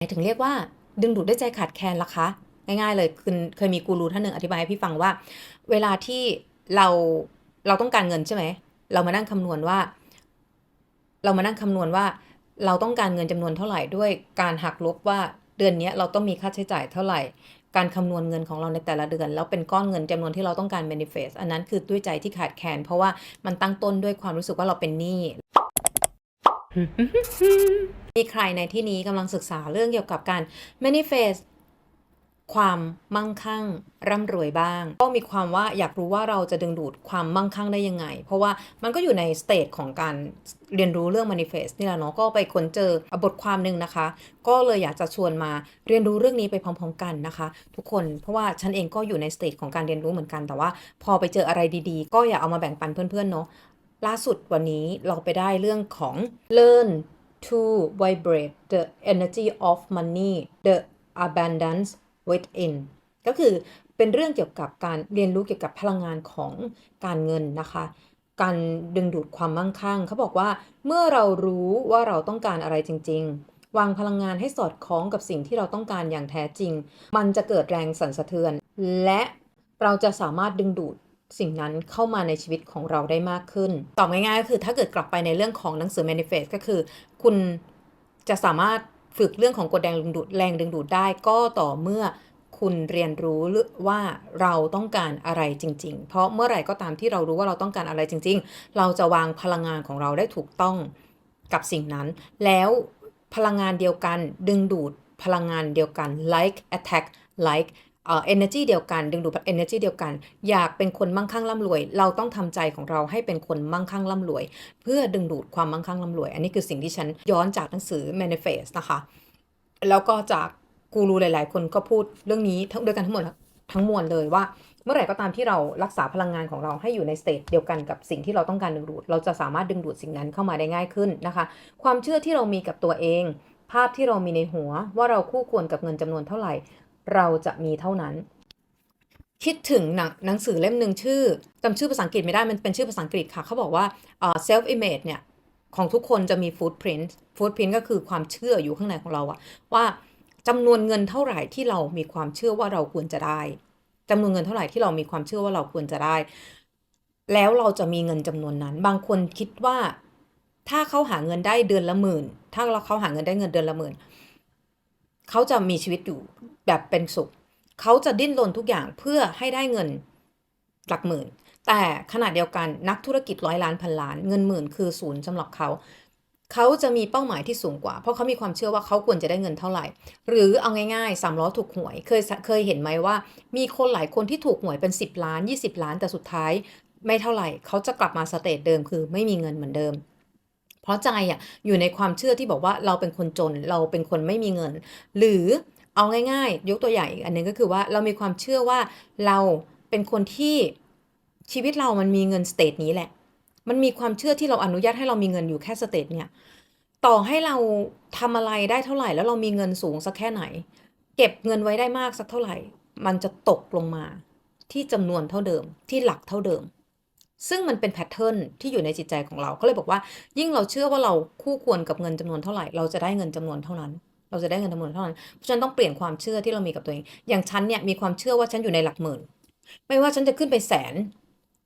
ถึงเรียกว่าดึงดูดด้วยใจขาดแคลนล่ะคะ ง่ายๆเลยคือเคยมีกูรูท่านหนึ่งอธิบายให้พี่ฟังว่า เวลาที่เราเราต้องการเงินใช่ไหมเรามานั่งคำนวณว่า เรามานั่งคำนวณว่า เราต้องการเงินจำนวนเท่าไหร่ด้วยการหักลบว่าเดือนนี้เราต้องมีค่าใช้จ่ายเท่าไหร่ การคำนวณเงินของเราในแต่ละเดือน แล้วเป็นก้อนเงินจำนวนที่เราต้องการ manifest อันนั้นคือด้วยใจที่ขาดแคลนเพราะว่ามันตั้งต้นด้วยความรู้สึกว่าเราเป็นหนี้ มีใครในที่นี้กำลังศึกษาเรื่องเกี่ยวกับการ manifest ความมั่งคั่งร่ำรวยบ้าง ก็มีความว่าอยากรู้ว่าเราจะดึงดูดความมั่งคั่งได้ยังไง เพราะว่ามันก็อยู่ในสเตจของการเรียนรู้เรื่อง manifest นี่แหละเนาะก็ไปค้นเจอบทความหนึ่งนะคะ ก็เลยอยากจะชวนมาเรียนรู้เรื่องนี้ไปพร้อมๆกันนะคะ ทุกคนเพราะว่าฉันเองก็อยู่ในสเตจของการเรียนรู้เหมือนกันแต่ว่า พอไปเจออะไรดีๆ ก็อยากเอามาแบ่งปันเพื่อนๆเนาะ ล่าสุดวันนี้เราไปได้เรื่องของ learn to vibrate the energy of money the abundance within ก็คือเป็นเรื่องเกี่ยวกับการเรียนรู้เกี่ยวกับพลังงานของการเงินนะคะ การดึงดูดความมั่งคั่ง เขาบอกว่าเมื่อเรารู้ว่าเราต้องการอะไรจริง ๆ วางพลังงานให้สอดคล้องกับสิ่งที่เราต้องการอย่างแท้จริง มันจะเกิดแรงสั่นสะเทือน และเราจะสามารถดึงดูด สิ่งนั้นเข้ามาในชีวิตของเราได้มากขึ้น ตอบง่ายๆก็คือถ้าเกิดกลับไปในเรื่องของหนังสือ manifest ก็คือ คุณจะสามารถฝึกเรื่องของกฎแรงดึงดูดแรงดึงดูดได้ก็ต่อเมื่อคุณเรียนรู้ว่าเราต้องการอะไรจริง ๆ เพราะเมื่อไหร่ก็ตามที่เรารู้ว่าเราต้องการอะไรจริง ๆ เราจะวางพลังงานของเราได้ถูกต้องกับสิ่งนั้น แล้วพลังงานเดียวกันดึงดูดพลังงานเดียวกัน like attack like เอ่อ energy เดียวกัน ดึงดูด energy เดียวกัน อยากเป็นคนมั่งคั่งร่ำรวย เราต้องทำใจของเราให้เป็นคนมั่งคั่งร่ำรวย เพื่อดึงดูดความมั่งคั่งร่ำรวย อันนี้คือสิ่งที่ฉันย้อนจากหนังสือ manifest นะคะ แล้วก็จากกูรูหลาย ๆ คนก็พูดเรื่องนี้ทั้งด้วยกันทั้งหมดทั้งมวลเลยว่า เมื่อไหร่ก็ตามที่เรารักษาพลังงานของเราให้อยู่ในสเตจเดียวกันกับสิ่งที่เราต้องการดึงดูด เราจะสามารถดึงดูดสิ่งนั้นเข้ามาได้ง่ายขึ้นนะคะ ความเชื่อที่เรามีกับตัวเอง ภาพที่เรามีในหัวว่าเราคู่ควรกับเงินจำนวนเท่าไหร่ เราจะมีเท่านั้น คิดถึงหนังหนังสือเล่มหนึ่งชื่อจำชื่อภาษาอังกฤษไม่ได้มันเป็นชื่อภาษาอังกฤษค่ะ เขาบอกว่า self image เนี่ย ของทุกคนจะมี footprint footprint ก็คือความเชื่ออยู่ข้างในของเราอะว่าจำนวนเงินเท่าไหร่ที่เรามีความเชื่อว่าเราควรจะได้จำนวนเงินเท่าไหร่ที่เรามีความเชื่อว่าเราควรจะได้ แล้วเราจะมีเงินจำนวนนั้น บางคนคิดว่า ถ้าเขาหาเงินได้เดือนละหมื่น ถ้าเราเขาหาเงินได้เงินเดือนละหมื่น เขาจะมีชีวิตอยู่แบบเป็นสุข เขาจะดิ้นรนทุกอย่างเพื่อให้ได้เงินหลักหมื่น แต่ขณะเดียวกันนักธุรกิจร้อยล้านพันล้าน เงินหมื่นคือศูนย์สำหรับเขา เขาจะมีเป้าหมายที่สูงกว่า เพราะเขามีความเชื่อว่าเขาควรจะได้เงินเท่าไหร่ หรือเอาง่ายๆสามล้อถูกหวยเคยเคยเห็นไหมว่า มีคนหลายคนที่ถูกหวยเป็น 10 ล้าน 20 ล้านแต่สุดท้าย ไม่เท่าไหร่ เขาจะกลับมาสเตจเดิมคือไม่มีเงินเหมือนเดิม เพราะใจอะอยู่ในความเชื่อที่บอกว่าเราเป็นคนจนเราเป็นคนไม่มีเงิน หรือเอาง่ายๆ ยกตัวอย่างอีกอันหนึงก็คือว่าเรามีความเชื่อว่าเราเป็นคนที่ชีวิตเรามันมีเงินสเตจนี้แหละ มันมีความเชื่อที่เราอนุญาตให้เรามีเงินอยู่แค่สเตจเนี่ยต่อให้เราทำอะไรได้เท่าไหร่ แล้วเรามีเงินสูงสักแค่ไหน เก็บเงินไว้ได้มากสักเท่าไหร่ มันจะตกลงมาที่จำนวนเท่าเดิมที่หลักเท่าเดิม ซึ่งมันเป็นแพทเทิร์นที่อยู่ในจิตใจของเราเขาเลยบอกว่า ยิ่งเราเชื่อว่าเราคู่ควรกับเงินจำนวนเท่าไหร่ เราจะได้เงินจำนวนเท่านั้น เราจะได้เงินจำนวนเท่านั้นเพราะฉะนั้นต้องเปลี่ยนความเชื่อที่เรามีกับตัวเอง อย่างฉันเนี่ยมีความเชื่อว่าฉันอยู่ในหลักหมื่น ไม่ว่าฉันจะขึ้นไปแสน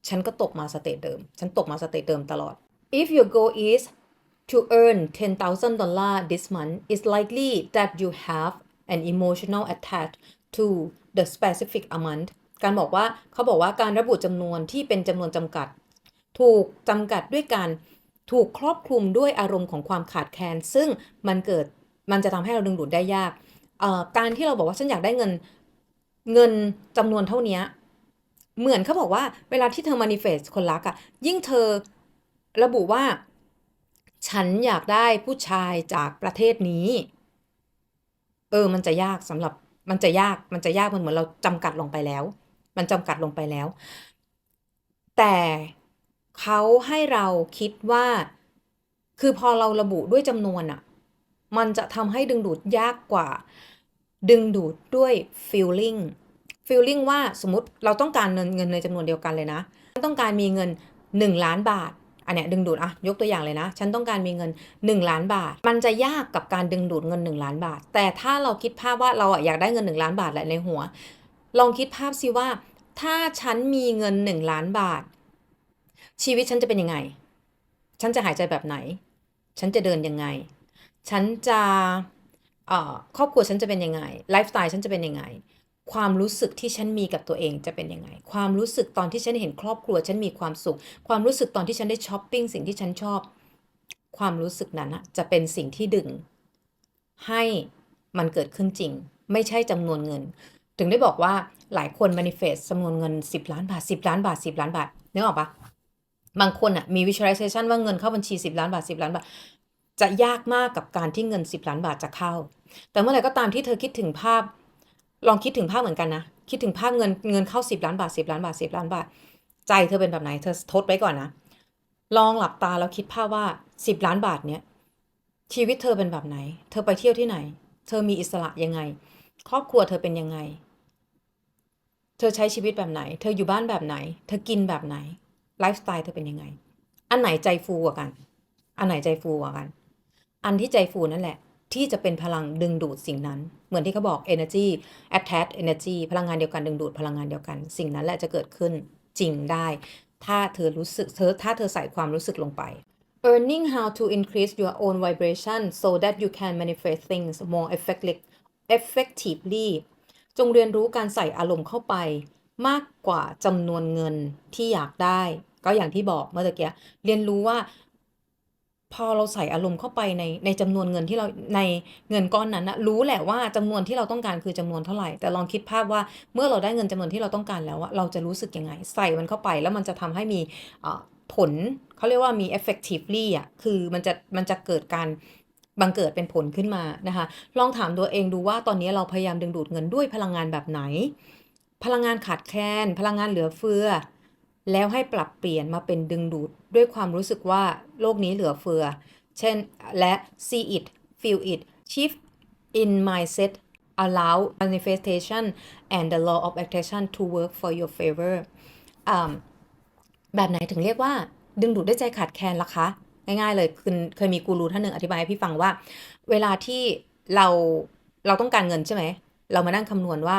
ฉันก็ตกมาสเตจเดิม ฉันตกมาสเตจเดิมตลอด if your goal is to earn 10,000 dollar this month it's likely that you have an emotional attach to the specific amount การบอกว่าเขาบอกว่าการระบุจำนวนที่เป็นจำนวนจำกัด ถูกจำกัดด้วยการถูกครอบคลุมด้วยอารมณ์ของความขาดแคลนซึ่งมันเกิดมันจะทำให้เราดึงดูดได้ยาก การที่เราบอกว่าฉันอยากได้เงินเงินจำนวนเท่านี้เหมือนเขาบอกว่าเวลาที่เธอ manifest คนรักอะ่ะยิ่งเธอระบุว่า ฉันอยากได้ผู้ชายจากประเทศนี้ เออ มันจะยากสำหรับมันจะยากมันจะยากมันเหมือนเราจำกัดลงไปแล้ว มันจำกัดลงไปแล้ว แต่เขาให้เราคิดว่า คือพอเราระบุด้วยจำนวนอะมันจะทำให้ดึงดูดยากกว่า ดึงดูดด้วย feeling feeling ว่าสมมติเราต้องการเงินเงินในจำนวนเดียวกันเลยนะ ต้องการมีเงิน 1 ล้านบาทอันเนี้ยดึงดูดอะยกตัวอย่างเลยนะ ฉันต้องการมีเงิน 1 ล้านบาท มันจะยากกับการดึงดูดเงิน 1 ล้านบาท แต่ถ้าเราคิดภาพว่าเราอะอยากได้เงิน 1 ล้านบาทแหละในหัว ลองคิดภาพสิว่า ถ้าฉันมีเงิน1ล้านบาท ชีวิตฉันจะเป็นยังไง ฉันจะหายใจแบบไหน ฉันจะเดินยังไง ฉันจะครอบครัวฉันจะเป็นยังไงไลฟ์สไตล์ฉันจะเป็นยังไง ความรู้สึกที่ฉันมีกับตัวเองจะเป็นยังไง ความรู้สึกตอนที่ฉันเห็นครอบครัว ฉันมีความสุข ความรู้สึกตอนที่ฉันได้ช้อปปิ้งสิ่งที่ฉันชอบ ความรู้สึกนั้นจะเป็นสิ่งที่ดึง ให้มันเกิดขึ้นจริง ไม่ใช่จำนวนเงิน ถึงได้บอกว่าหลายคน manifest จำนวนเงิน 10 ล้านบาท 10 ล้านบาท 10 ล้านบาทนึกออกปะบางคนอะมี visualization ว่าเงินเข้าบัญชี 10 ล้านบาท 10 ล้านบาท จะยากมากกับการที่เงิน 10 ล้านบาทจะเข้า แต่เมื่อไหร่ก็ตามที่เธอคิดถึงภาพ ลองคิดถึงภาพเหมือนกันนะ คิดถึงภาพเงินเงินเข้า 10 ล้านบาท 10 ล้านบาท 10 ล้านบาท ใจเธอเป็นแบบไหน เธอทดไว้ก่อนนะ ลองหลับตาแล้วคิดภาพว่า 10 ล้านบาทเนี้ยชีวิตเธอเป็นแบบไหน เธอไปเที่ยวที่ไหน เธอมีอิสระยังไง ครอบครัวเธอเป็นยังไง เธอใช้ชีวิตแบบไหน เธออยู่บ้านแบบไหน เธอกินแบบไหน ไลฟ์สไตล์เธอเป็นยังไง อันไหนใจฟูกว่ากัน อันไหนใจฟูกว่ากัน อันที่ใจฟูนั่นแหละ ที่จะเป็นพลังดึงดูดสิ่งนั้น เหมือนที่เขาบอก energy attach energy พลังงานเดียวกันดึงดูดพลังงานเดียวกัน สิ่งนั้นแหละจะเกิดขึ้นจริงได้ ถ้าเธอรู้สึกเธอถ้าเธอใส่ความรู้สึกลงไป earning how to increase your own vibration so that you can manifest things more effectively effectively จงเรียนรู้การใส่อารมณ์เข้าไป มากกว่าจำนวนเงินที่อยากได้ ก็อย่างที่บอกเมื่อตะกี้เรียนรู้ว่า พอเราใส่อารมณ์เข้าไปในในจำนวนเงินที่เราในเงินก้อนนั้นนะรู้แหละว่าจำนวนที่เราต้องการคือจำนวนเท่าไหร่ แต่ลองคิดภาพว่าเมื่อเราได้เงินจำนวนที่เราต้องการแล้วอะเราจะรู้สึกยังไง ใส่มันเข้าไปแล้วมันจะทำให้มีผลเขาเรียกว่ามี effectively อะคือมันจะมันจะเกิดการ บังเกิดเป็นผลขึ้นมานะคะ ลองถามตัวเองดูว่าตอนนี้เราพยายามดึงดูดเงินด้วยพลังงานแบบไหน พลังงานขาดแคลน พลังงานเหลือเฟือ แล้วให้ปรับเปลี่ยนมาเป็นดึงดูดด้วยความรู้สึกว่าโลกนี้เหลือเฟือ เช่น และ see it feel it shift in mindset allow manifestation and the law of attraction to work for your favor อ่าแบบไหนถึงเรียกว่า ดึงดูดด้วยใจขาดแคลนล่ะคะ ง่ายๆเลยคือเคยมีกูรูท่านหนึ่งอธิบายให้พี่ฟังว่า เวลาที่เราเราต้องการเงินใช่ไหม เรามานั่งคำนวณว่า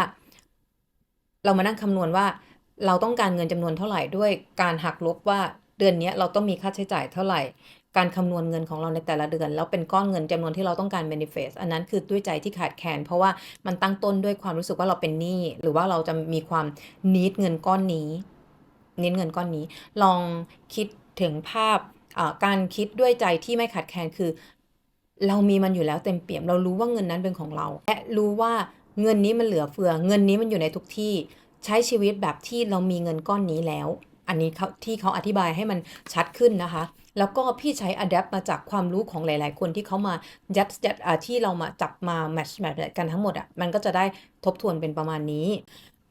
เรามานั่งคำนวณว่า เราต้องการเงินจำนวนเท่าไหร่ด้วยการหักลบว่าเดือนนี้เราต้องมีค่าใช้จ่ายเท่าไหร่ การคำนวณเงินของเราในแต่ละเดือน แล้วเป็นก้อนเงินจำนวนที่เราต้องการ manifest อันนั้นคือด้วยใจที่ขาดแคลนเพราะว่ามันตั้งต้นด้วยความรู้สึกว่าเราเป็นหนี้หรือว่าเราจะมีความ need เงินก้อนนี้ need เงินก้อนนี้ ลองคิดถึงภาพ การคิดด้วยใจที่ไม่ขาดแคลนคือ เรามีมันอยู่แล้วเต็มเปี่ยม เรารู้ว่าเงินนั้นเป็นของเรา และรู้ว่าเงินนี้มันเหลือเฟือ เงินนี้มันอยู่ในทุกที่ใช้ชีวิตแบบที่เรามีเงินก้อนนี้แล้ว อันนี้เขาที่เขาอธิบายให้มันชัดขึ้นนะคะ แล้วก็พี่ใช้ adapt มาจากความรู้ของหลาย ๆ คนที่เขามายัดยัดที่เรามาจับมา match match กันทั้งหมดอะมันก็จะได้ทบทวนเป็นประมาณนี้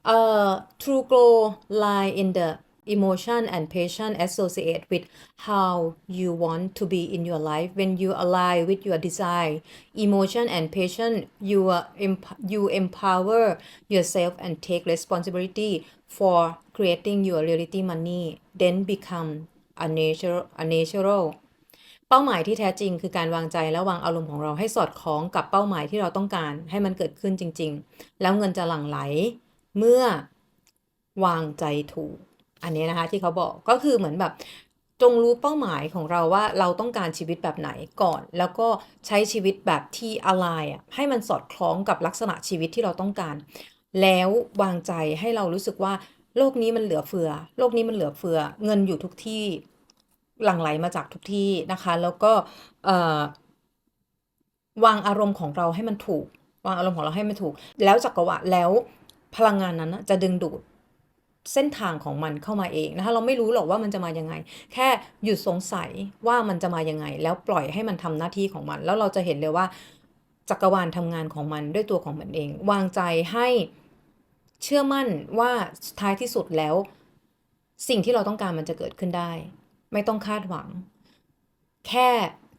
เอ่อ true glow lie in the emotion and passion associated with how you want to be in your life when you align with your desire emotion and passion you are emp- you empower yourself and take responsibility for creating your reality money then become a natural a natural เป้าหมายที่แท้จริงคือการวางใจและวางอารมณ์ของเราให้สอดคล้องกับเป้าหมายที่เราต้องการให้มันเกิดขึ้นจริง ๆ แล้วเงินจะหลั่งไหลเมื่อวางใจถูก อันนี้นะคะที่เขาบอกก็คือเหมือนแบบจงรู้เป้าหมายของเราว่าเราต้องการชีวิตแบบไหนก่อน แล้วก็ใช้ชีวิตแบบที่อะไรอะให้มันสอดคล้องกับลักษณะชีวิตที่เราต้องการ แล้ววางใจให้เรารู้สึกว่าโลกนี้มันเหลือเฟือ โลกนี้มันเหลือเฟือ เงินอยู่ทุกที่หลั่งไหลมาจากทุกที่นะคะ แล้วก็วางอารมณ์ของเราให้มันถูก วางอารมณ์ของเราให้มันถูก แล้วจักรวาลแล้วพลังงานนั้นนะจะดึงดูด เส้นทางของมันเข้ามาเองนะคะเราไม่รู้หรอกว่ามันจะมายังไง แค่หยุดสงสัยว่ามันจะมายังไง แล้วปล่อยให้มันทำหน้าที่ของมัน แล้วเราจะเห็นเลยว่าจักรวาลทำงานของมันด้วยตัวของมันเอง วางใจให้เชื่อมั่นว่าท้ายที่สุดแล้ว สิ่งที่เราต้องการมันจะเกิดขึ้นได้ ไม่ต้องคาดหวัง แค่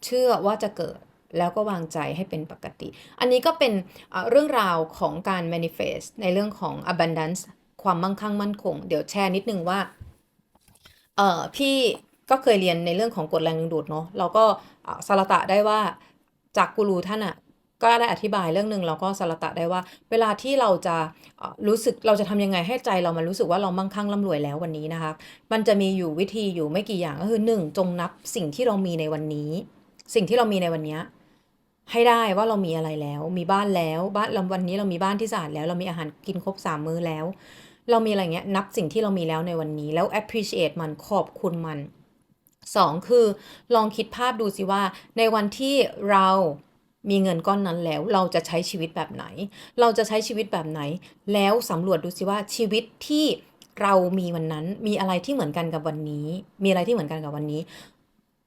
เชื่อว่าจะเกิดแล้วก็วางใจให้เป็นปกติ อันนี้ก็เป็นเอ่อเรื่องราวของการ manifest ในเรื่องของ abundance ความมั่งคั่งมั่นคง เดี๋ยวแชร์นิดนึงว่า เออพี่ก็เคยเรียนในเรื่องของกฎแรงดึงดูดเนาะเราก็สารตะได้ว่าจากกูรูท่านอะก็ได้อธิบายเรื่องหนึ่งเราก็สารตะได้ว่า เวลาที่เราจะรู้สึกเราจะทำยังไงให้ใจเรามันรู้สึกว่าเรามั่งคั่งร่ำรวยแล้ววันนี้นะคะ มันจะมีอยู่วิธีอยู่ไม่กี่อย่างก็คือหนึ่งจงนับสิ่งที่เรามีในวันนี้ สิ่งที่เรามีในวันนี้ให้ได้ว่าเรามีอะไรแล้ว มีบ้านแล้ว บ้านเราวันนี้เรามีบ้านที่สะอาดแล้ว เรามีอาหารกินครบสามมื้อแล้ว เรามีอะไรเงี้ยนับสิ่งที่เรามีแล้วในวันนี้แล้ว appreciate มันขอบคุณมันสองคือลองคิดภาพดูสิว่า ในวันที่เรามีเงินก้อนนั้นแล้วเราจะใช้ชีวิตแบบไหน เราจะใช้ชีวิตแบบไหน แล้วสำรวจดูสิว่าชีวิตที่เรามีวันนั้นมีอะไรที่เหมือนกันกับวันนี้ มีอะไรที่เหมือนกันกับวันนี้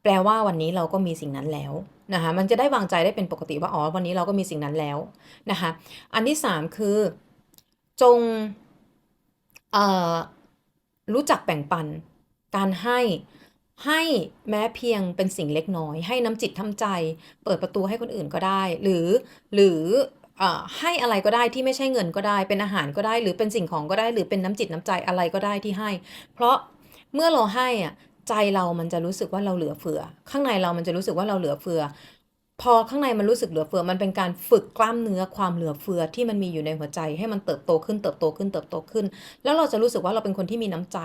แปลว่าวันนี้เราก็มีสิ่งนั้นแล้วนะคะมันจะได้วางใจได้เป็นปกติว่าอ๋อวันนี้เราก็มีสิ่งนั้นแล้วนะคะอันที่สามคือ จง รู้จักแบ่งปัน การให้ให้แม้เพียงเป็นสิ่งเล็กน้อย ให้น้ำจิตทำใจ เปิดประตูให้คนอื่นก็ได้ หรือหรือให้อะไรก็ได้ที่ไม่ใช่เงินก็ได้ เป็นอาหารก็ได้ หรือเป็นสิ่งของก็ได้ หรือเป็นน้ำจิตน้ำใจอะไรก็ได้ที่ให้ เพราะเมื่อเราให้อะใจเรามันจะรู้สึกว่าเราเหลือเฟือ ข้างในเรามันจะรู้สึกว่าเราเหลือเฟือ พอข้างในมันรู้สึกเหลือเฟือมันเป็นการฝึกกล้ามเนื้อความเหลือเฟือที่มันมีอยู่ในหัวใจให้มันเติบโตขึ้นเติบโตขึ้นเติบโตขึ้น แล้วเราจะรู้สึกว่าเราเป็นคนที่มีน้ำใจ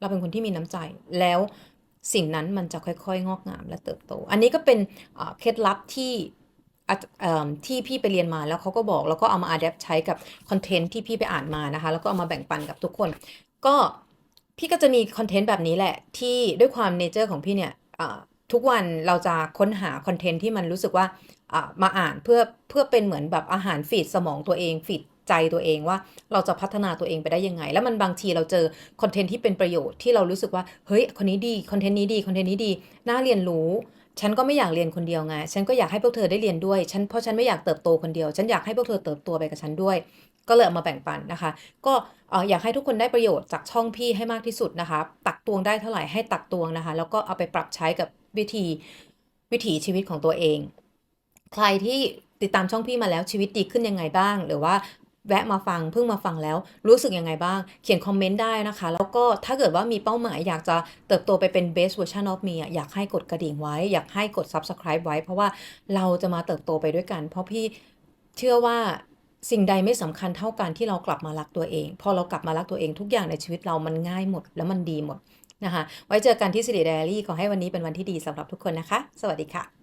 เราเป็นคนที่มีน้ำใจ แล้วสิ่งนั้นมันจะค่อยๆ งอกงามและเติบโต อันนี้ก็เป็นเคล็ดลับที่ที่พี่ไปเรียนมาแล้วเขาก็บอกแล้วก็เอามาอัดแอปใช้กับคอนเทนต์ที่พี่ไปอ่านมานะคะ แล้วก็เอามาแบ่งปันกับทุกคน ก็พี่ก็จะมีคอนเทนต์แบบนี้แหละที่ด้วยความเนเจอร์ของพี่เนี่ย ทุกวันเราจะค้นหาคอนเทนต์ที่มันรู้สึกว่ามาอ่านเพื่อเพื่อเป็นเหมือนแบบอาหารฟีดสมองตัวเองฟีดใจตัวเองว่าเราจะพัฒนาตัวเองไปได้ยังไง แล้วมันบางทีเราเจอคอนเทนต์ที่เป็นประโยชน์ที่เรารู้สึกว่าเฮ้ยคนนี้ดีคอนเทนต์นี้ดีคอนเทนต์นี้ดีน่าเรียนรู้ ฉันก็ไม่อยากเรียนคนเดียวไง ฉันก็อยากให้พวกเธอได้เรียนด้วยฉันเพราะฉันไม่อยากเติบโตคนเดียว ฉันอยากให้พวกเธอเติบโตไปกับฉันด้วย ก็เลยเอามาแบ่งปันนะคะ ก็เอ่ออยากให้ทุกคนได้ประโยชน์จากช่องพี่ให้มากที่สุดนะคะ ตักตวงได้เท่าไหร่ให้ตักตวงนะคะ แล้วก็เอาไปปรับใช้กับ วิธีวิถีชีวิตของตัวเอง ใครที่ติดตามช่องพี่มาแล้วชีวิตดีขึ้นยังไงบ้าง หรือว่าแวะมาฟังเพิ่งมาฟังแล้วรู้สึกยังไงบ้าง เขียนคอมเมนต์ได้นะคะ แล้วก็ถ้าเกิดว่ามีเป้าหมายอยากจะเติบโตไปเป็น best version of me อยากให้กดกระดิ่งไว้ อยากให้กด subscribe ไว้ เพราะว่าเราจะมาเติบโตไปด้วยกัน เพราะพี่เชื่อว่าสิ่งใดไม่สำคัญเท่ากันที่เรากลับมารักตัวเอง พอเรากลับมารักตัวเองทุกอย่างในชีวิตเรามันง่ายหมด แล้วมันดีหมด นะคะ ไว้เจอกันที่สิริไดอารี่ขอให้วันนี้เป็นวันที่ดีสำหรับทุกคนนะคะ สวัสดีค่ะ